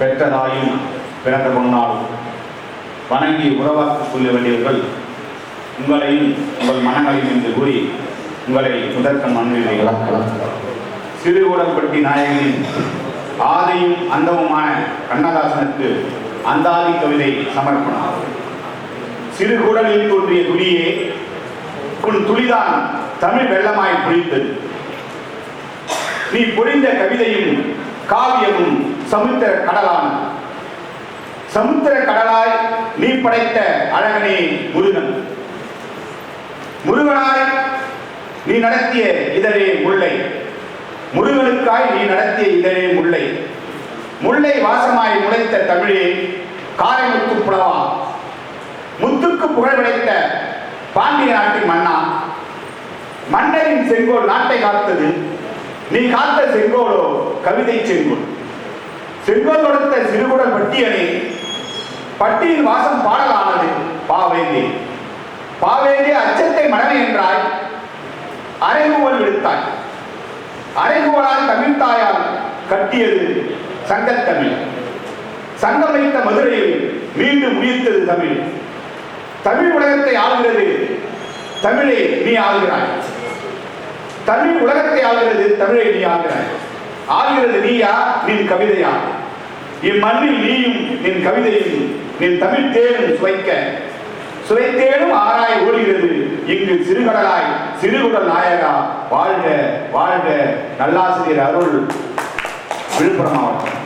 பெற்றதாயும் பிறந்த பொன்னாலும் வணங்கி உறவாக்கிக் கொள்ள வேண்டியவர்கள் உங்களையும் உங்கள் மனங்களையும் என்று கூறி உங்களை முதற்கண் மன்னிடுகிறேன் சிறுகுடம்பட்டி நாயகனின் ஆதியும் அந்தமுமான கண்ணதாசனுக்கு அந்தாதி கவிதை சமர்ப்பணம். சிறுகுடலில் தோன்றிய துளியே உன் துளிதான் தமிழ் வெள்ளமாய் புரிந்தது நீ புரிந்த கவிதையும் காவியமும் சமுத்திர கடலான். சமுத்திர கடலாய் நீ படைத்த அழகனே முருகன். முருகனாய் நீ நடத்திய இதழே முல்லை. முருகனுக்காய் நீ நடத்திய இதழே முல்லை. முல்லை வாசமாய் முளைத்த தமிழே காரைமுத்து புலவா. முத்துக்கு புகழ் விளைத்த பாண்டிய நாட்டின் மன்னா. மன்னரின் செங்கோல் நாட்டை காத்தது. நீ காத்த செங்கோலோ கவிதை செங்கோல். செல்வம் கொடுத்த சிறுகுடல் பட்டியனே பட்டியின் வாசம் பாடலானது பாவேந்தே. பாவேந்தே அச்சத்தை மடமை என்றாய் அரைகுவல் விடுத்தாய். அரைகுவலால் தமிழ் தாயால் கட்டியது சங்கத்தமிழ் சங்கம் வைத்த மதுரையில் மீண்டும் உயிர்த்தது தமிழ். தமிழ் உலகத்தை ஆளுகிறது தமிழை நீ ஆளுகிறாய். தமிழ் உலகத்தை ஆளுகிறது தமிழை நீ ஆளுகிறாய். ஆளுகிறது நீயா நின் கவிதையா? இம்மண்ணில் நீயும் நின் கவிதையும் நின் தமிழ் தேனும் சுவைக்க. சுவைத்தேனும் ஆராய் ஓடுகிறது. இங்கு சிறுகடலாய் சிறுகுடல் நாயகா வாழ்க வாழ்க நல்லாசிரியர் அருள். விழுப்புரம் மாவட்டம்.